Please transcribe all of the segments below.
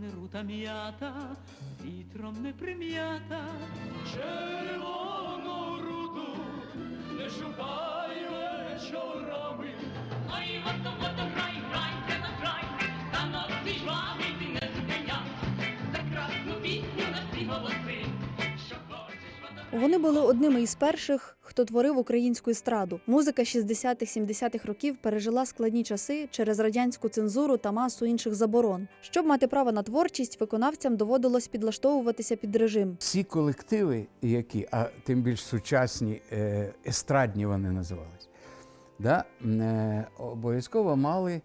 не рута м'ята, вітром не прим'ята, червону руту не шукай вечорами. Ой, ото, ото, грай, грай, треба грай, та носі жвавий ти не зупиняй, за красну пісню на всі голоси, що хочеш, ото Вони були одними із перших, хто творив українську естраду. Музика 60-70-х років пережила складні часи через радянську цензуру та масу інших заборон. Щоб мати право на творчість, виконавцям доводилось підлаштовуватися під режим. Всі колективи, які, а тим більш сучасні, е, естрадні вони називались, да, е, обов'язково мали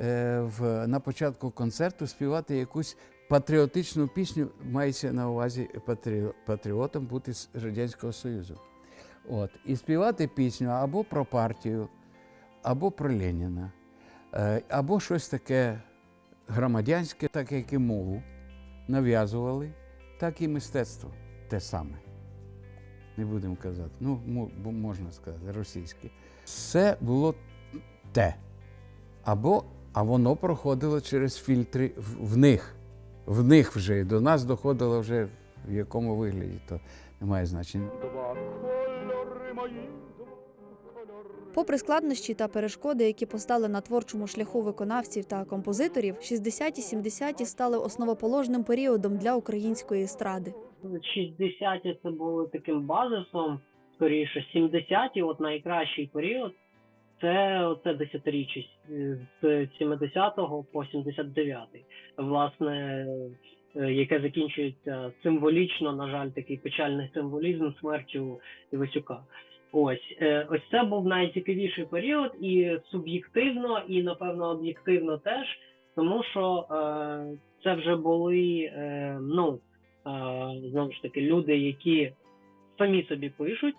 е, в, на початку концерту співати якусь патріотичну пісню, мається на увазі патріо- патріотом бути з Радянського Союзу. От. І співати пісню або про партію, або про Леніна, е, або щось таке громадянське, так як і мову нав'язували, так і мистецтво те саме. Не будемо казати, ну, можна сказати, російське. Все було те. Або, а воно проходило через фільтри в, них. В них вже до нас доходило вже в якому вигляді, то немає значення. Попри складнощі та перешкоди, які постали на творчому шляху виконавців та композиторів, 60-70-ті стали основоположним періодом для української естради. 60-ті це були таким базисом, скоріше, 70-ті, от найкращий період, це оце десятиріччя з 70-го по 79-й. Власне, е, яке закінчується символічно, на жаль, такий печальний символізм смертю Івасюка. Ось е, ось це був найцікавіший період, і суб'єктивно, і напевно об'єктивно теж, тому що е, це вже були е, ну е, знову ж таки люди, які самі собі пишуть,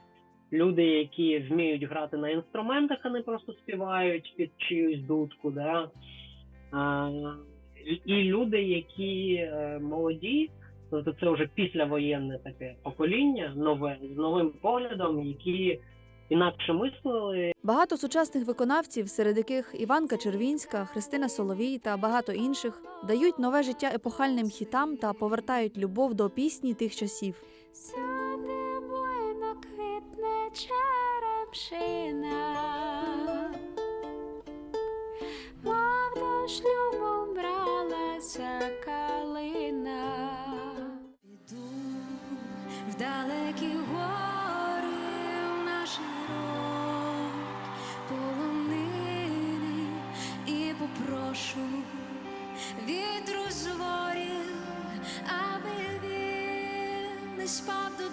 люди, які вміють грати на інструментах, а не просто співають під чиюсь дудку. Да? Е, і- люди, які е, молоді, тобто це вже післявоєнне таке покоління, нове з новим поглядом, які інакше мислили, Багато сучасних виконавців, серед яких Іванка Червінська, Христина Соловій та багато інших, дають нове життя епохальним хітам та повертають любов до пісні тих часів. Сяде буйно квітне черемшина, в наш рок полонини і попрошу вітру аби він не спав до.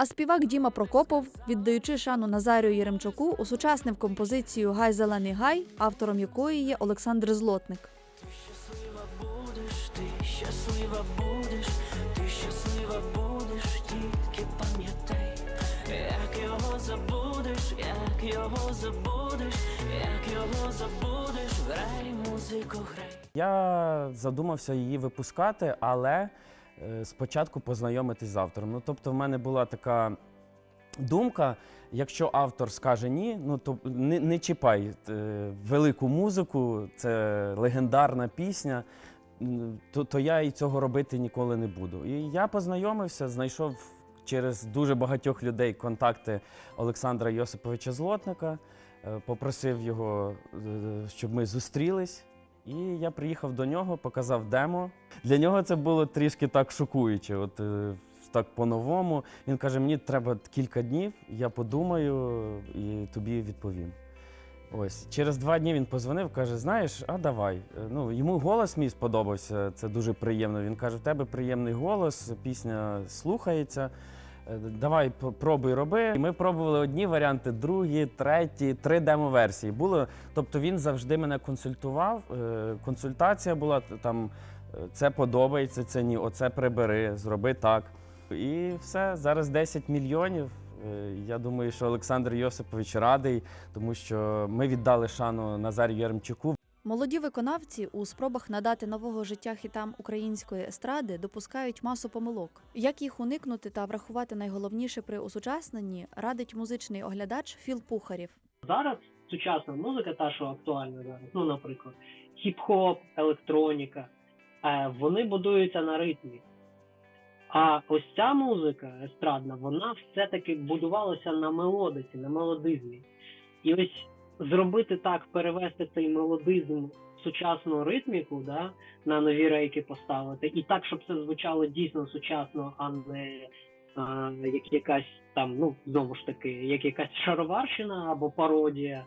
А співак Діма Прокопов, віддаючи шану Назарію Єремчуку, осучаснив композицію Гай зелений гай, автором якої є Олександр Злотник. щаслива будеш, ти щаслива будеш, ти щаслива будеш, його забудеш, як його забудеш, грай музику, грай. Я задумався її випускати, але е, спочатку познайомитись з автором. Ну, тобто, в мене була така думка: якщо автор скаже ні, ну то не, не чіпай е, велику музику, це легендарна пісня. То, то я і цього робити ніколи не буду. І я познайомився, знайшов через дуже багатьох людей контакти Олександра Йосиповича Злотника, е, попросив його, е, щоб ми зустрілись. І я приїхав до нього, показав демо. Для нього це було трішки так шокуюче. От е, так по-новому. Він каже: мені треба кілька днів, я подумаю і тобі відповім. Ось через два дні він позвонив, каже: Знаєш, а давай. Ну йому голос мій сподобався. Це дуже приємно. Він каже: в тебе приємний голос, пісня слухається. Е, Давай пробуй роби. І ми пробували одні варіанти, другі, треті, три демо-версії. Було, тобто він завжди мене консультував. е, Консультація була там: е, це подобається, це ні, оце прибери, зроби так. І все, зараз 10 мільйонів. Я думаю, що Олександр Йосипович радий, тому що ми віддали шану Назарію Яремчуку. Молоді виконавці у спробах надати нового життя хітам української естради допускають масу помилок. Як їх уникнути та врахувати найголовніше при осучасненні, радить музичний оглядач Філ Пухарів. зараз сучасна музика, та що актуальна зараз, ну, наприклад, хіп-хоп, електроніка, е, вони будуються на ритмі. А ось ця музика естрадна, вона все-таки будувалася на мелодиці, на мелодизмі. І ось зробити так, перевести цей мелодизм в сучасну ритміку, да, на нові рейки поставити, і так, щоб це звучало дійсно сучасно, а не а, як якась там, ну знову ж таки, як якась шароварщина або пародія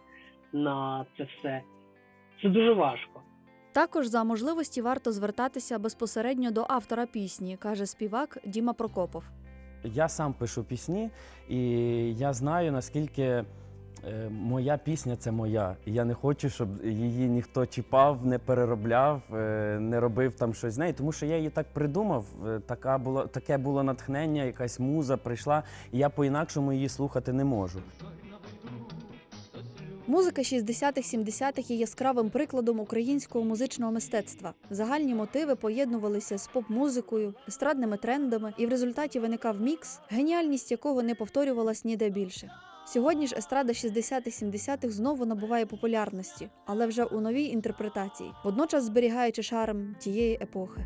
на це все. Це дуже важко. Також за можливості варто звертатися безпосередньо до автора пісні, каже співак Діма Прокопов. Я сам пишу пісні, і я знаю, наскільки моя пісня це моя. Я не хочу, щоб її ніхто чіпав, не переробляв, е, не робив там щось з нею, тому що я її так придумав. е, Така було, таке було натхнення, якась муза прийшла, і я по-інакшому її слухати не можу. Музика 60-х-70-х є яскравим прикладом українського музичного мистецтва. Загальні мотиви поєднувалися з поп-музикою, естрадними трендами, і в результаті виникав мікс, геніальність якого не повторювалась ніде більше. Сьогодні ж естрада 60-х-70-х знову набуває популярності, але вже у новій інтерпретації, водночас зберігаючи шарм тієї епохи.